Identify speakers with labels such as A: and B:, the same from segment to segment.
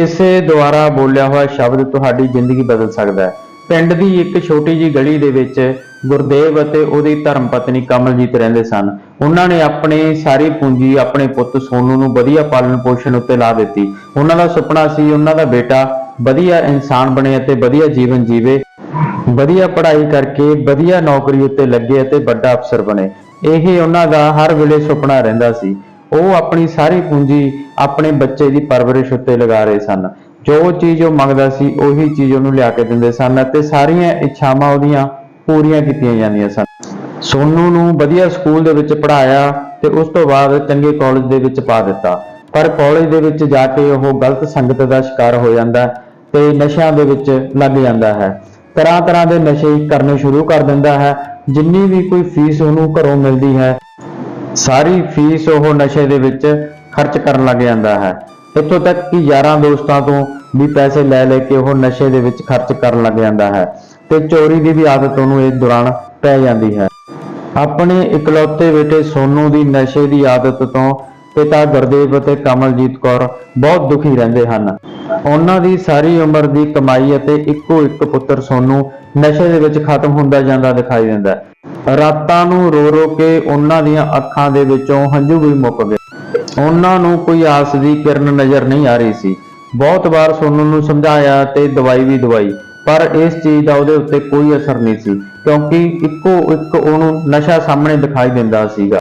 A: ਕਿਸੇ ਦੁਆਰਾ ਬੋਲਿਆ ਹੋਇਆ ਸ਼ਬਦ ਤੁਹਾਡੀ ਜ਼ਿੰਦਗੀ ਬਦਲ ਸਕਦਾ ਹੈ। ਪਿੰਡ ਦੀ ਇੱਕ ਛੋਟੀ ਜੀ ਗਲੀ ਦੇ ਵਿੱਚ ਗੁਰਦੇਵ ਅਤੇ ਉਹਦੀ ਧਰਮ ਪਤਨੀ ਕਮਲਜੀਤ ਰਹਿੰਦੇ ਸਨ। ਉਹਨਾਂ ਨੇ ਆਪਣੀ ਸਾਰੀ ਪੂੰਜੀ, ਆਪਣੇ ਪੁੱਤ ਸੋਨੂ ਨੂੰ ਵਧੀਆ ਪਾਲਣ ਪੋਸ਼ਣ ਉੱਤੇ ਲਾ ਦਿੱਤੀ। ਉਹਨਾਂ ਦਾ ਸੁਪਨਾ ਸੀ ਉਹਨਾਂ ਦਾ ਬੇਟਾ ਵਧੀਆ ਇਨਸਾਨ ਬਣੇ ਅਤੇ ਵਧੀਆ ਜੀਵਨ ਜੀਵੇ। ਵਧੀਆ ਪੜ੍ਹਾਈ ਕਰਕੇ ਵਧੀਆ ਨੌਕਰੀ ਉੱਤੇ ਲੱਗੇ ਅਤੇ ਵੱਡਾ ਅਫਸਰ ਬਣੇ। ਇਹ ਉਹਨਾਂ ਦਾ ਹਰ ਵੇਲੇ ਸੁਪਨਾ ਰਹਿੰਦਾ ਸੀ। ਉਹ ਆਪਣੀ ਸਾਰੀ ਪੂੰਜੀ ਆਪਣੇ ਬੱਚੇ ਦੀ ਪਰਵਰਿਸ਼ ਉੱਤੇ ਲਗਾ ਰਹੇ ਸਨ। ਜੋ ਚੀਜ਼ ਉਹ ਮੰਗਦਾ ਸੀ, ਉਹੀ ਚੀਜ਼ ਉਹਨੂੰ ਲਿਆ ਕੇ ਦਿੰਦੇ ਸਨ ਅਤੇ ਸਾਰੀਆਂ ਇੱਛਾਵਾਂ ਉਹਦੀਆਂ ਪੂਰੀਆਂ ਕੀਤੀਆਂ ਜਾਂਦੀਆਂ ਸਨ। ਸੋਨੂ ਨੂੰ ਵਧੀਆ ਸਕੂਲ ਦੇ ਵਿੱਚ ਪੜ੍ਹਾਇਆ ਤੇ ਉਸ ਤੋਂ ਬਾਅਦ ਚੰਗੇ ਕਾਲਜ ਦੇ ਵਿੱਚ ਪਾ ਦਿੱਤਾ। ਪਰ ਕਾਲਜ ਦੇ ਵਿੱਚ ਜਾ ਕੇ ਉਹ ਗਲਤ ਸੰਗਤ ਦਾ ਸ਼ਿਕਾਰ ਹੋ ਜਾਂਦਾ ਹੈ ਤੇ ਨਸ਼ਿਆਂ ਦੇ ਵਿੱਚ ਲੱਗ ਜਾਂਦਾ ਹੈ। ਤਰ੍ਹਾਂ ਤਰ੍ਹਾਂ ਦੇ ਨਸ਼ੇ ਕਰਨੇ ਸ਼ੁਰੂ ਕਰ ਦਿੰਦਾ ਹੈ। ਜਿੰਨੀ ਵੀ ਕੋਈ ਫੀਸ ਉਹਨੂੰ ਘਰੋਂ ਮਿਲਦੀ ਹੈ ਸਾਰੀ ਫੀਸ ਉਹ ਨਸ਼ੇ ਦੇ ਵਿੱਚ ਖਰਚ ਕਰਨ ਲੱਗ ਜਾਂਦਾ ਹੈ। ਇੱਥੋਂ ਤੱਕ ਕਿ ਯਾਰਾਂ ਦੋਸਤਾਂ ਤੋਂ ਵੀ ਪੈਸੇ ਲੈ ਲੈ ਕੇ ਉਹ ਨਸ਼ੇ ਦੇ ਵਿੱਚ ਖਰਚ ਕਰਨ ਲੱਗ ਜਾਂਦਾ ਹੈ ਤੇ ਚੋਰੀ ਦੀ ਵੀ ਆਦਤ ਉਹਨੂੰ ਇਸ ਦੌਰਾਨ ਪੈ ਜਾਂਦੀ ਹੈ। ਆਪਣੇ ਇਕਲੌਤੇ ਬੇਟੇ ਸੋਨੂ ਦੀ ਨਸ਼ੇ ਦੀ ਆਦਤ ਤੋਂ ਪਿਤਾ ਗੁਰਦੇਵ ਅਤੇ ਕਮਲਜੀਤ ਕੌਰ ਬਹੁਤ ਦੁਖੀ ਰਹਿੰਦੇ ਹਨ। ਉਹਨਾਂ ਦੀ ਸਾਰੀ ਉਮਰ ਦੀ ਕਮਾਈ ਅਤੇ ਇੱਕੋ ਇੱਕ ਪੁੱਤਰ ਸੋਨੂੰ ਨਸ਼ੇ ਦੇ ਵਿੱਚ ਖਤਮ ਹੁੰਦਾ ਜਾਂਦਾ ਦਿਖਾਈ ਦਿੰਦਾ ਹੈ। ਰਾਤਾਂ ਨੂੰ ਰੋ ਰੋ ਕੇ ਉਹਨਾਂ ਦੀਆਂ ਅੱਖਾਂ ਦੇ ਵਿੱਚੋਂ ਹੰਝੂ ਵੀ ਮੁੱਕ ਗਏ। ਉਹਨਾਂ ਨੂੰ ਕੋਈ ਆਸ ਦੀ ਕਿਰਨ ਨਜ਼ਰ ਨਹੀਂ ਆ ਰਹੀ ਸੀ। ਬਹੁਤ ਵਾਰ ਸੋਨੂੰ ਨੂੰ ਸਮਝਾਇਆ ਤੇ ਦਵਾਈ ਵੀ ਦਵਾਈ, ਪਰ ਇਸ ਚੀਜ਼ ਦਾ ਉਹਦੇ ਉੱਤੇ ਕੋਈ ਅਸਰ ਨਹੀਂ ਸੀ, ਕਿਉਂਕਿ ਇੱਕੋ ਇੱਕ ਉਹਨੂੰ ਨਸ਼ਾ ਸਾਹਮਣੇ ਦਿਖਾਈ ਦਿੰਦਾ ਸੀਗਾ।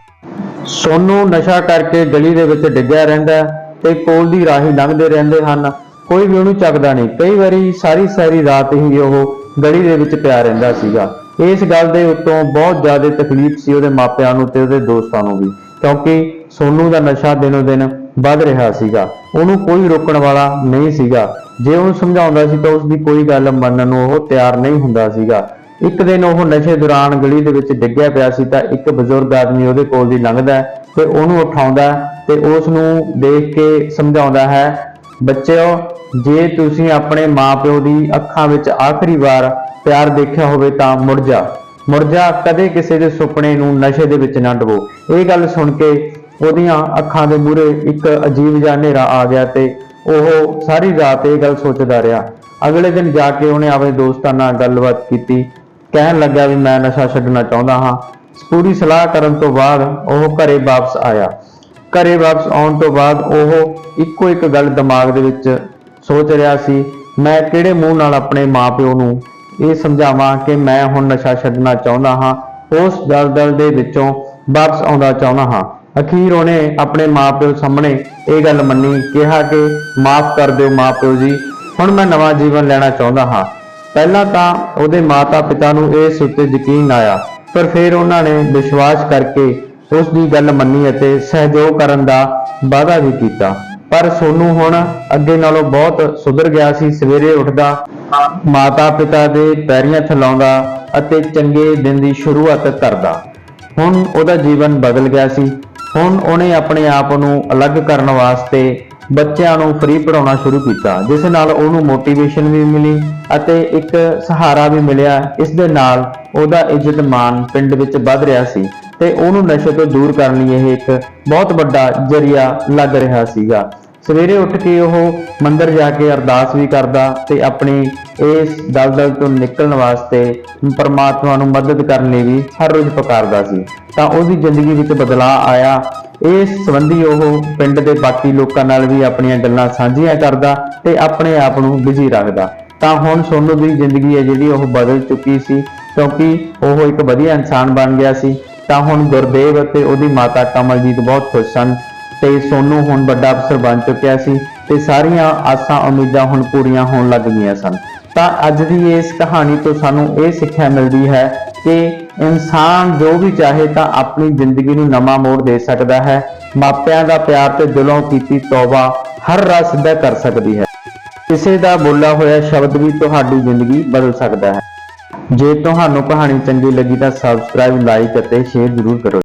A: ਸੋਨੂੰ ਨਸ਼ਾ ਕਰਕੇ ਗਲੀ ਦੇ ਵਿੱਚ ਡਿੱਗਿਆ ਰਹਿੰਦਾ ਹੈ ਤੇ ਕੋਲ ਦੀ ਰਾਹੀ ਲੰਘਦੇ ਰਹਿੰਦੇ ਹਨ। ਕੋਈ ਵੀ ਉਹਨੂੰ ਚੱਕਦਾ ਨਹੀਂ। ਕਈ ਵਾਰੀ ਸਾਰੀ ਸਾਰੀ ਰਾਤ ਹੀ ਉਹ ਗਲੀ ਦੇ ਵਿੱਚ ਪਿਆ ਰਹਿੰਦਾ ਸੀਗਾ। ਇਸ ਗੱਲ ਦੇ ਉੱਤੋਂ ਬਹੁਤ ਜ਼ਿਆਦਾ ਤਕਲੀਫ ਸੀ ਉਹਦੇ ਮਾਪਿਆਂ ਨੂੰ ਤੇ ਉਹਦੇ ਦੋਸਤਾਂ ਨੂੰ ਵੀ, ਕਿਉਂਕਿ ਸੋਨੂ ਦਾ ਨਸ਼ਾ ਦਿਨੋ ਦਿਨ ਵੱਧ ਰਿਹਾ ਸੀਗਾ। ਉਹਨੂੰ ਕੋਈ ਰੋਕਣ ਵਾਲਾ ਨਹੀਂ ਸੀਗਾ। ਜੇ ਉਹਨੂੰ ਸਮਝਾਉਂਦਾ ਸੀ ਤਾਂ ਉਸ ਦੀ ਕੋਈ ਗੱਲ ਮੰਨਣ ਨੂੰ ਉਹ ਤਿਆਰ ਨਹੀਂ ਹੁੰਦਾ ਸੀਗਾ। ਇੱਕ ਦਿਨ ਉਹ ਨਸ਼ੇ ਦੌਰਾਨ ਗਲੀ ਦੇ ਵਿੱਚ ਡਿੱਗਿਆ ਪਿਆ ਸੀ ਤਾਂ ਇੱਕ ਬਜ਼ੁਰਗ ਆਦਮੀ ਉਹਦੇ ਕੋਲ ਦੀ ਲੰਘਦਾ ਤੇ ਉਹਨੂੰ ਉਠਾਉਂਦਾ ਤੇ ਉਸ ਨੂੰ ਦੇਖ ਕੇ ਸਮਝਾਉਂਦਾ ਹੈ ਬੱਚਿਓ, ਜੇ ਤੁਸੀਂ ਆਪਣੇ ਮਾਪਿਓ ਦੀ ਅੱਖਾਂ ਵਿੱਚ ਆਖਰੀ ਵਾਰ ਪਿਆਰ ਦੇਖਿਆ ਹੋਵੇ ਤਾਂ ਮੁੜ ਜਾ ਮੁੜ ਜਾ ਕਦੇ ਕਿਸੇ ਦੇ ਸੁਪਨੇ ਨੂੰ ਨਸ਼ੇ ਦੇ ਵਿੱਚ ਨਾ ਡਬੋ। ਇਹ ਗੱਲ ਸੁਣ ਕੇ ਉਹਦੀਆਂ ਅੱਖਾਂ ਦੇ ਮੂਹਰੇ ਇੱਕ ਅਜੀਬ ਜਿਹਾ ਹਨੇਰਾ ਆ ਗਿਆ ਤੇ ਉਹ ਸਾਰੀ ਰਾਤ ਇਹ ਗੱਲ ਸੋਚਦਾ ਰਿਹਾ। ਅਗਲੇ ਦਿਨ ਜਾ ਕੇ ਉਹਨੇ ਆਪਣੇ ਦੋਸਤਾਂ ਨਾਲ ਗੱਲਬਾਤ ਕੀਤੀ। ਕਹਿਣ ਲੱਗਾ ਵੀ ਮੈਂ ਨਸ਼ਾ ਛੱਡਣਾ ਚਾਹੁੰਦਾ ਹਾਂ। ਪੂਰੀ ਸਲਾਹ ਕਰਨ ਤੋਂ ਬਾਅਦ ਉਹ ਘਰੇ ਵਾਪਸ ਆਇਆ। ਘਰੇ ਵਾਪਸ ਆਉਣ ਤੋਂ ਬਾਅਦ ਉਹ ਇੱਕੋ ਇੱਕ ਗੱਲ ਦਿਮਾਗ ਦੇ ਵਿੱਚ ਸੋਚ ਰਿਹਾ ਸੀ, ਮੈਂ ਕਿਹੜੇ ਮੂੰਹ ਨਾਲ ਆਪਣੇ ਮਾਪਿਓ ਨੂੰ ਇਹ ਸਮਝਾਵਾਂ ਕਿ ਮੈਂ ਹੁਣ ਨਸ਼ਾ ਛੱਡਣਾ ਚਾਹੁੰਦਾ ਹਾਂ, ਉਸ ਦਲਦਲ ਦੇ ਵਿੱਚੋਂ ਵਾਪਸ ਆਉਂਦਾ ਚਾਹੁੰਦਾ ਹਾਂ। ਅਖੀਰ ਉਹਨੇ ਆਪਣੇ ਮਾਪਿਓ ਸਾਹਮਣੇ ਇਹ ਗੱਲ ਮੰਨੀ, ਕਿਹਾ ਕਿ ਮਾਫ ਕਰ ਦਿਓ ਮਾਪਿਓ ਜੀ, ਹੁਣ ਮੈਂ ਨਵਾਂ ਜੀਵਨ ਲੈਣਾ ਚਾਹੁੰਦਾ ਹਾਂ। ਪਹਿਲਾਂ ਤਾਂ ਉਹਦੇ ਮਾਤਾ ਪਿਤਾ ਨੂੰ ਇਸ ਉੱਤੇ ਯਕੀਨ ਆਇਆ, ਪਰ ਫਿਰ ਉਹਨਾਂ ਨੇ ਵਿਸ਼ਵਾਸ ਕਰਕੇ ਉਸ ਦੀ ਗੱਲ ਮੰਨੀ ਅਤੇ ਸਹਿਯੋਗ ਕਰਨ ਦਾ ਵਾਅਦਾ ਵੀ ਕੀਤਾ। ਪਰ ਸੋਨੂ ਹੁਣ ਅੱਗੇ ਨਾਲੋਂ ਬਹੁਤ ਸੁਧਰ ਗਿਆ ਸੀ। ਸਵੇਰੇ ਉੱਠਦਾ ਮਾਤਾ ਪਿਤਾ ਦੇ ਪੈਰੀਆਂ ਥਲਾਉਂਦਾ ਅਤੇ ਚੰਗੇ ਦਿਨ ਦੀ ਸ਼ੁਰੂਆਤ ਕਰਦਾ। ਹੁਣ ਉਹਦਾ ਜੀਵਨ ਬਦਲ ਗਿਆ ਸੀ। ਹੁਣ ਉਹਨੇ ਆਪਣੇ ਆਪ ਨੂੰ ਅਲੱਗ ਕਰਨ ਵਾਸਤੇ ਬੱਚਿਆਂ ਨੂੰ ਫ੍ਰੀ ਪੜਾਉਣਾ ਸ਼ੁਰੂ ਕੀਤਾ, ਜਿਸ ਨਾਲ ਉਹਨੂੰ ਮੋਟੀਵੇਸ਼ਨ ਵੀ ਮਿਲੀ ਅਤੇ ਇੱਕ ਸਹਾਰਾ ਵੀ ਮਿਲਿਆ। ਇਸ ਦੇ ਨਾਲ ਉਹਦਾ ਇੱਜ਼ਤ ਮਾਨ ਪਿੰਡ ਵਿੱਚ ਵੱਧ ਰਿਹਾ ਸੀ। ਤੇ ਉਹਨੂੰ ਨਸ਼ੇ ਤੋਂ ਦੂਰ ਕਰਨ ਲਈ ਇਹ ਇੱਕ ਬਹੁਤ ਵੱਡਾ ਜਰੀਆ ਲੱਗ ਰਿਹਾ ਸੀਗਾ। ਸਵੇਰੇ ਉੱਠ ਕੇ ਉਹ ਮੰਦਰ ਜਾ ਕੇ ਅਰਦਾਸ ਵੀ ਕਰਦਾ ਤੇ ਆਪਣੀ ਇਸ ਦਲਦਲ ਤੋਂ ਨਿਕਲਣ ਵਾਸਤੇ ਪਰਮਾਤਮਾ ਨੂੰ ਮਦਦ ਕਰਨ ਲਈ ਵੀ ਹਰ ਰੋਜ਼ ਪੁਕਾਰਦਾ ਸੀ। ਤਾਂ ਉਹਦੀ ਜ਼ਿੰਦਗੀ ਵਿੱਚ ਬਦਲਾਅ ਆਇਆ। ਇਸ ਸੰਬੰਧੀ ਉਹ ਪਿੰਡ ਦੇ ਬਾਕੀ ਲੋਕਾਂ ਨਾਲ ਵੀ ਆਪਣੀਆਂ ਗੱਲਾਂ ਸਾਂਝੀਆਂ ਕਰਦਾ ਤੇ ਆਪਣੇ ਆਪ ਨੂੰ ਬਿਜ਼ੀ ਰੱਖਦਾ। ਤਾਂ ਹੁਣ ਸੋਨੂ ਦੀ ਜ਼ਿੰਦਗੀ ਹੈ ਜਿਹੜੀ ਉਹ ਬਦਲ ਚੁੱਕੀ ਸੀ, ਕਿਉਂਕਿ ਉਹ ਇੱਕ ਵਧੀਆ ਇਨਸਾਨ ਬਣ ਗਿਆ ਸੀ। ਤਾਂ ਹੁਣ ਗੁਰਦੇਵ ਅਤੇ ਉਹਦੀ ਮਾਤਾ ਕਮਲਜੀਤ ਬਹੁਤ ਖੁਸ਼ ਸਨ ਤੇ ਸੋਨੂ ਹੁਣ ਵੱਡਾ ਅਫਸਰ ਬਣ ਚੁੱਕਿਆ ਸੀ ਤੇ ਸਾਰੀਆਂ ਆਸਾਂ ਉਮੀਦਾਂ ਹੁਣ ਪੂਰੀਆਂ ਹੋਣ ਲੱਗ ਗਈਆਂ ਸਨ। ਤਾਂ ਅੱਜ ਦੀ ਇਸ ਕਹਾਣੀ ਤੋਂ ਸਾਨੂੰ ਇਹ ਸਿੱਖਿਆ ਮਿਲਦੀ ਹੈ ਕਿ ਇਨਸਾਨ ਜੋ ਵੀ ਚਾਹੇ ਤਾਂ ਆਪਣੀ ਜ਼ਿੰਦਗੀ ਨੂੰ ਨਵਾਂ ਮੋੜ ਦੇ ਸਕਦਾ ਹੈ, ਮਾਪਿਆਂ ਦਾ ਪਿਆਰ ਤੇ ਦਿਲੋਂ ਕੀਤੀ ਤੌਬਾ ਹਰ ਰਾਹ ਸਿੱਧਾ ਕਰ ਸਕਦੀ ਹੈ। ਕਿਸੇ ਦਾ ਬੋਲਾ ਹੋਇਆ ਸ਼ਬਦ ਵੀ ਤੁਹਾਡੀ ਜ਼ਿੰਦਗੀ ਬਦਲ ਸਕਦਾ ਹੈ। ਜੇ ਤੁਹਾਨੂੰ ਕਹਾਣੀ ਚੰਗੀ ਲੱਗੀ ਤਾਂ ਸਬਸਕ੍ਰਾਈਬ ਲਾਈਕ ਅਤੇ ਸ਼ੇਅਰ ਜ਼ਰੂਰ ਕਰੋ।